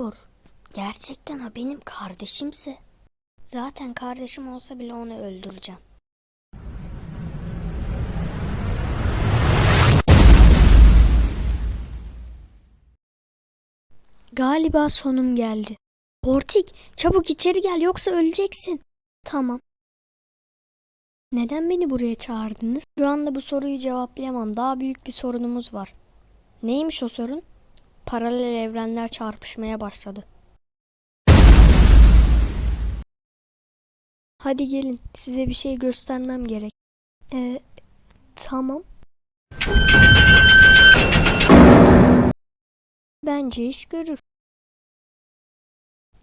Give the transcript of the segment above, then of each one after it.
Dur. Gerçekten o benim kardeşimse. Zaten kardeşim olsa bile onu öldüreceğim. Galiba sonum geldi. Portik, çabuk içeri gel yoksa öleceksin. Tamam. Neden beni buraya çağırdınız? Şu anda bu soruyu cevaplayamam. Daha büyük bir sorunumuz var. Neymiş o sorun? Paralel evrenler çarpışmaya başladı. Hadi gelin, size bir şey göstermem gerek. Ee, tamam. Bence iş görür.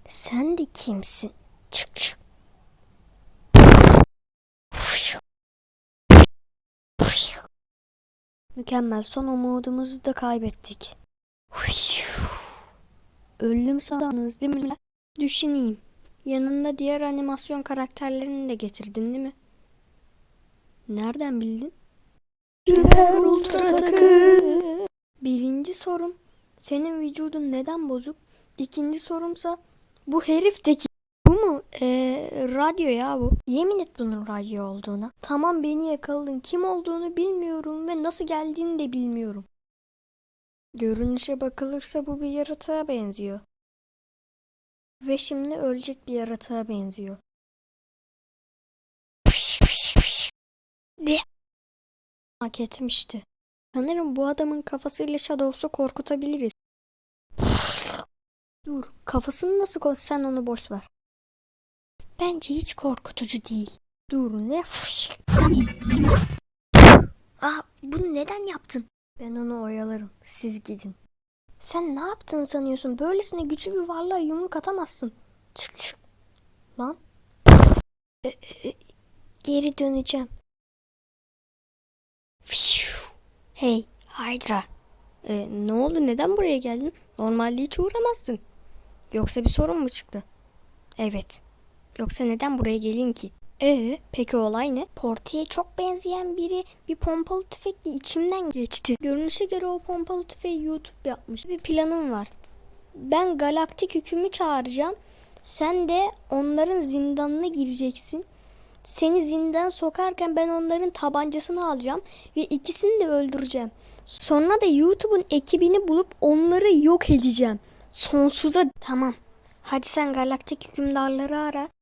Sen de kimsin? Çık çık. Mükemmel. Son umudumuzu da kaybettik. Öldüm sandınız değil mi? Düşüneyim. Yanında diğer animasyon karakterlerini de getirdin değil mi? Nereden bildin? Süper ultra takı. Birinci sorum. Senin vücudun neden bozuk? İkinci sorumsa bu herifteki bu mu? Ee, radyo ya bu. Yemin et bunun radyo olduğuna. Tamam beni yakaladın. Kim olduğunu bilmiyorum ve nasıl geldiğini de bilmiyorum. Görünüşe bakılırsa bu bir yaratığa benziyor. Ve şimdi ölecek bir yaratığa benziyor. Bir hak etmişti. Sanırım bu adamın kafasıyla Shadows'u korkutabiliriz. Dur, kafasını nasıl koy sen onu boş ver. Bence hiç korkutucu değil. Dur ne? ah, bunu neden yaptın? Ben onu oyalarım. Siz gidin. Sen ne yaptın sanıyorsun? Böylesine güçlü bir varlığa yumruk atamazsın. Çık çık. Lan. E, e, geri döneceğim. Hey Hydra. Ee, ne oldu neden buraya geldin? Normalde hiç uğramazsın. Yoksa bir sorun mu çıktı? Evet. Yoksa neden buraya gelin ki? Ee, peki olay ne? Porti'ye çok benzeyen biri bir pompalı tüfekle içimden geçti. Görünüşe göre o pompalı tüfeği YouTube yapmış. Bir planım var. Ben galaktik hükümü çağıracağım. Sen de onların zindanına gireceksin. Seni zindan sokarken ben onların tabancasını alacağım ve ikisini de öldüreceğim. Sonra da YouTube'un ekibini bulup onları yok edeceğim. Sonsuza tamam. Hadi sen galaktik hükümdarları ara.